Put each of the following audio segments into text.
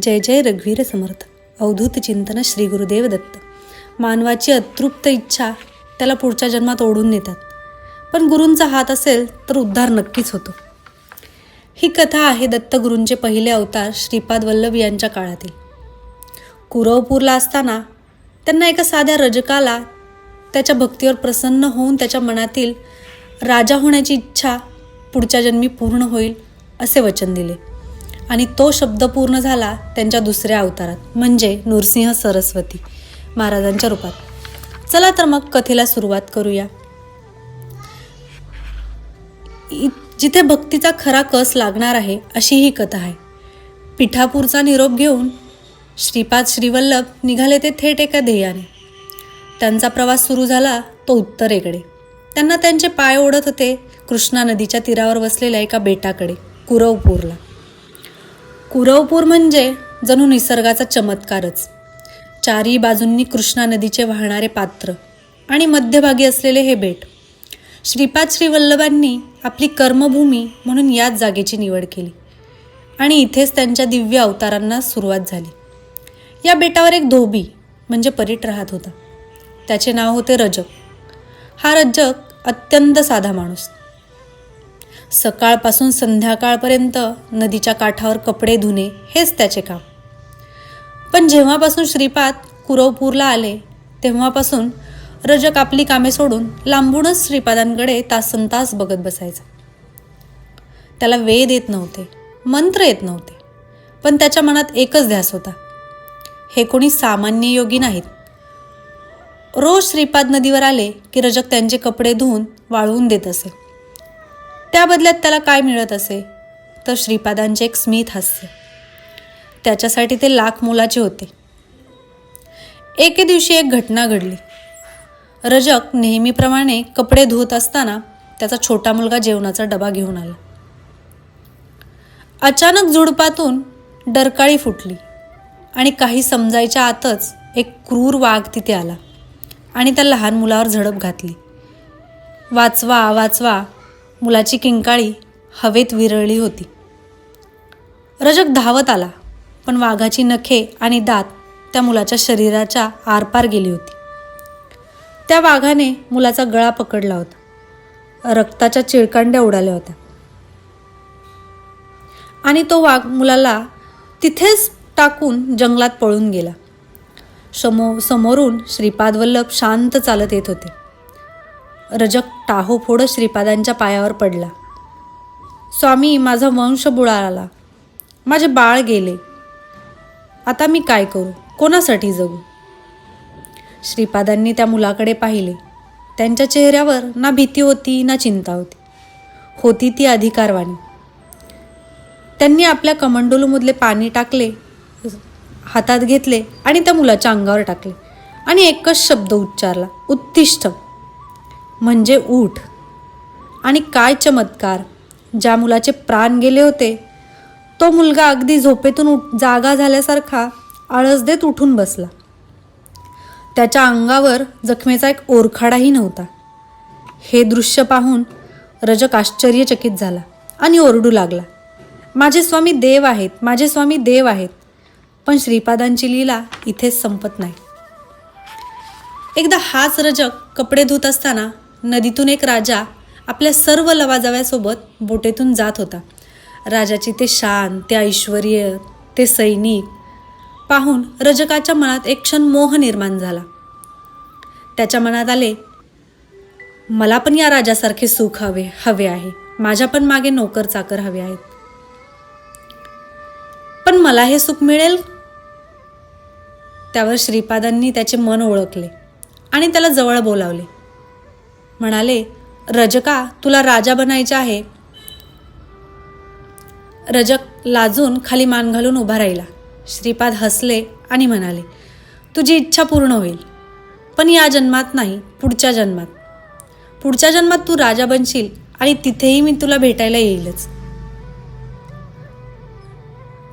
जय जय रघुवीर समर्थ. अवधूत चिंतन श्री गुरुदेव दत्त. मानवाची अतृप्त इच्छा त्याला पुढच्या जन्मात ओढून नेतात. पण गुरूंचा हात असेल तर उद्धार नक्कीच होतो. ही कथा आहे दत्तगुरूंचे पहिले अवतार श्रीपाद वल्लभ यांच्या काळातील. कुरवपूरला असताना त्यांना एका साध्या रजकाला त्याच्या भक्तीवर प्रसन्न होऊन त्याच्या मनातील राजा होण्याची इच्छा पुढच्या जन्मी पूर्ण होईल असे वचन दिले. आणि तो शब्द पूर्ण झाला त्यांच्या दुसऱ्या अवतारात म्हणजे नृसिंह सरस्वती महाराजांच्या रूपात. चला तर मग कथेला सुरुवात करूया. इ- जिथे भक्तीचा खरा कस लागणार आहे अशी ही कथा आहे. पिठापूरचा निरोप घेऊन श्रीपाद श्रीवल्लभ निघाले ते थेट एका ध्येयाने. त्यांचा प्रवास सुरू झाला तो उत्तरेकडे. त्यांना त्यांचे पाय ओढत होते कृष्णा नदीच्या तीरावर वसलेल्या एका बेटाकडे कुरवपूरला. कुरवपूर म्हणजे जणू निसर्गाचा चमत्कारच. चारी बाजूंनी कृष्णा नदीचे वाहणारे पात्र आणि मध्यभागी असलेले हे बेट. श्रीपाद श्रीवल्लभांनी आपली कर्मभूमी म्हणून याच जागेची निवड केली आणि इथेच त्यांच्या दिव्य अवतारांना सुरुवात झाली. या बेटावर एक धोबी म्हणजे परीट राहत होता. त्याचे नाव होते रजक. हा रजक अत्यंत साधा माणूस. सकाळपासून संध्याकाळपर्यंत नदीच्या काठावर कपडे धुणे हेच त्याचे काम. पण जेव्हापासून श्रीपाद कुरवपूरला आले तेव्हापासून रजक आपली कामे सोडून लांबूनच श्रीपादांकडे तासन तास बघत बसायचा. त्याला वेद येत नव्हते मंत्र येत नव्हते पण त्याच्या मनात एकच ध्यास होता. हे कोणी सामान्य योगी नाहीत. रोज श्रीपाद नदीवर आले की रजक त्यांचे कपडे धुवून वाळवून देत असे. त्या बदल्यात त्याला काय मिळत असे? तर श्रीपादांचे एक स्मित हास्य. त्याच्यासाठी ते लाख मोलाचे होते. एके दिवशी एक घटना घडली. रजक नेहमीप्रमाणे कपडे धुत असताना त्याचा छोटा मुलगा जेवणाचा डबा घेऊन आला. अचानक झुडपातून डरकाळी फुटली आणि काही समजायच्या आतच एक क्रूर वाघ तिथे आला आणि त्या लहान मुलावर झडप घातली. वाचवा वाचवा मुलाची किंकाळी हवेत विरळली होती. रजक धावत आला पण वाघाची नखे आणि दात त्या मुलाच्या शरीराच्या आरपार गेली होती. त्या वाघाने मुलाचा गळा पकडला होता. रक्ताच्या चिळकांड्या उडाल्या होत्या. आणि तो वाघ मुलाला तिथेच टाकून जंगलात पळून गेला. समो समोरून श्रीपाद वल्लभ शांत चालत येत होते. रजक टाहो फोडत श्रीपादांच्या पायावर पडला. स्वामी माझा वंश बुडाला माझे बाळ गेले. आता मी काय करू? कोणासाठी जगू? श्रीपादांनी त्या मुलाकडे पाहिले. त्यांच्या चेहऱ्यावर ना भीती होती ना चिंता होती. होती ती अधिकारवाणी. त्यांनी आपल्या कमंडोलूमधले पाणी टाकले हातात घेतले आणि त्या मुलाच्या अंगावर टाकले आणि एकच शब्द उच्चारला उत्तिष्ठ. म्हणजे ऊठ. आणि काय चमत्कार ज्या मुलाचे प्राण गेले होते तो मुलगा अगदी झोपेतून उठ जागा झाल्यासारखा आळस देत उठून बसला. त्याच्या अंगावर जखमेचा एक ओरखाडाही नव्हता. हे दृश्य पाहून रजक आश्चर्यचकित झाला आणि ओरडू लागला. माझे स्वामी देव आहेत माझे स्वामी देव आहेत पण श्रीपादांची लीला इथेच संपत नाही. एकदा हाच रजक कपडे धुत असताना नदीतून एक राजा आपल्या सर्व लवाजव्यासोबत बोटेतून जात होता. राजाची ते शान ते ऐश्वर ते सैनिक पाहून रजकाच्या मनात एक क्षण मोह निर्माण झाला. त्याच्या मनात आले मला पण या राजासारखे सुख हवे हवे आहे. माझ्या पण मागे नोकर चाकर हवे आहेत. पण मला हे सुख मिळेल? त्यावर श्रीपादांनी त्याचे मन ओळखले आणि त्याला जवळ बोलावले. म्हणाले रजका तुला राजा बनायचे आहे. रजक लाजून खाली मान घालून उभा राहिला. श्रीपाद हसले आणि म्हणाले तुझी इच्छा पूर्ण होईल पण या जन्मात नाही पुढच्या जन्मात. पुढच्या जन्मात तू राजा बनशील आणि तिथेही मी तुला भेटायला येईलच.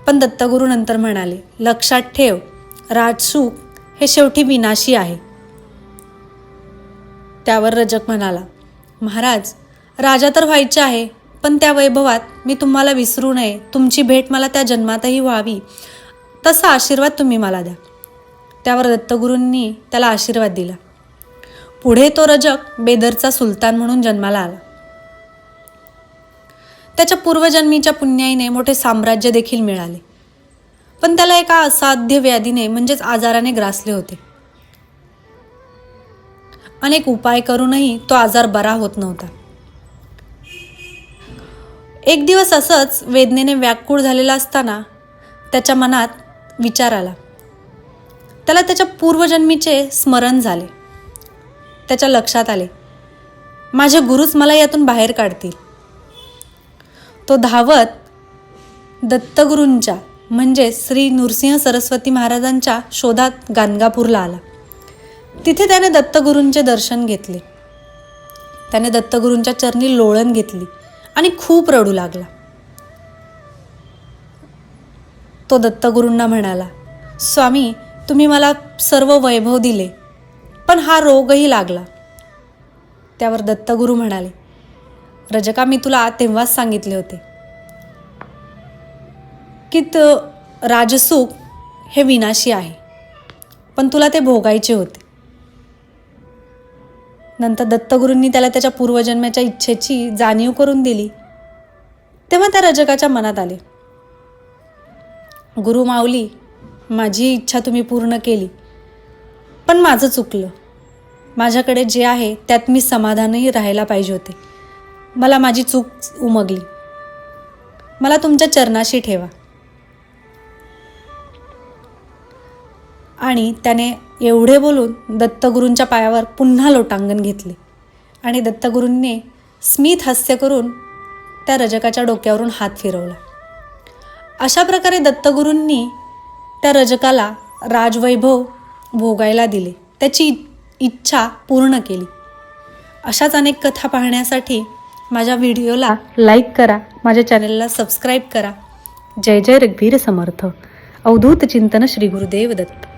पण दत्तगुरू नंतर म्हणाले लक्षात ठेव राजसुख हे शेवटी विनाशी आहे. त्यावर रजक म्हणाला महाराज राजा तर व्हायचे आहे पण त्या वैभवात मी तुम्हाला विसरू नये. तुमची भेट मला त्या जन्मातही व्हावी. तसा आशीर्वाद तुम्ही मला द्या. त्यावर दत्तगुरूंनी त्याला आशीर्वाद दिला. पुढे तो रजक बेदरचा सुलतान म्हणून जन्माला आला. त्याच्या पूर्वजन्मीच्या पुण्याईने मोठे साम्राज्य देखील मिळाले. पण त्याला एका असाध्य व्याधीने म्हणजेच आजाराने ग्रासले होते. अनेक उपाय करूनही तो आजार बरा होत नव्हता. एक दिवस असंच वेदनेने व्याकुळ झालेला असताना त्याच्या मनात विचार आला. त्याला त्याच्या पूर्वजन्मीचे स्मरण झाले. त्याच्या लक्षात आले माझे गुरुच मला यातून बाहेर काढतील. तो धावत दत्तगुरूंच्या म्हणजे श्री नृसिंह सरस्वती महाराजांच्या शोधात गाणगापूरला आला. तिथे त्याने दत्तगुरूंचे दर्शन घेतले. त्याने दत्तगुरूंच्या चरणी लोळण घेतली आणि खूप रडू लागला. तो दत्तगुरूंना म्हणाला स्वामी तुम्ही मला सर्व वैभव दिले पण हा रोगही लागला. त्यावर दत्तगुरू म्हणाले रजका मी तुला तेव्हाच सांगितले होते की त राजसुख हे विनाशी आहे पण तुला ते भोगायचे होते. नंतर दत्तगुरूंनी त्याला त्याच्या पूर्वजन्माच्या इच्छेची जाणीव करून दिली. तेव्हा त्या रजकाच्या मनात आले. गुरु माऊली माझी इच्छा तुम्ही पूर्ण केली. पण माझं चुकलं. माझ्याकडे जे आहे त्यात मी समाधानही राहायला पाहिजे होते. मला माझी चूक उमगली. मला तुमच्या चरणाशी ठेवा. आणि त्याने एवढे बोलून दत्तगुरूंच्या पायावर पुन्हा लोटांगण घेतले. आणि दत्तगुरूंनी स्मित हास्य करून त्या रजकाच्या डोक्यावरून हात फिरवला. अशा प्रकारे दत्तगुरूंनी त्या रजकाला राजवैभव भोगायला दिले. त्याची इ- इच्छा पूर्ण केली. अशाच अनेक कथा पाहण्यासाठी माझ्या व्हिडिओला लाईक करा माझ्या चॅनलला सबस्क्राईब करा. जय जय रघुवीर समर्थ. अवधूत चिंतन श्री गुरुदेव दत्त.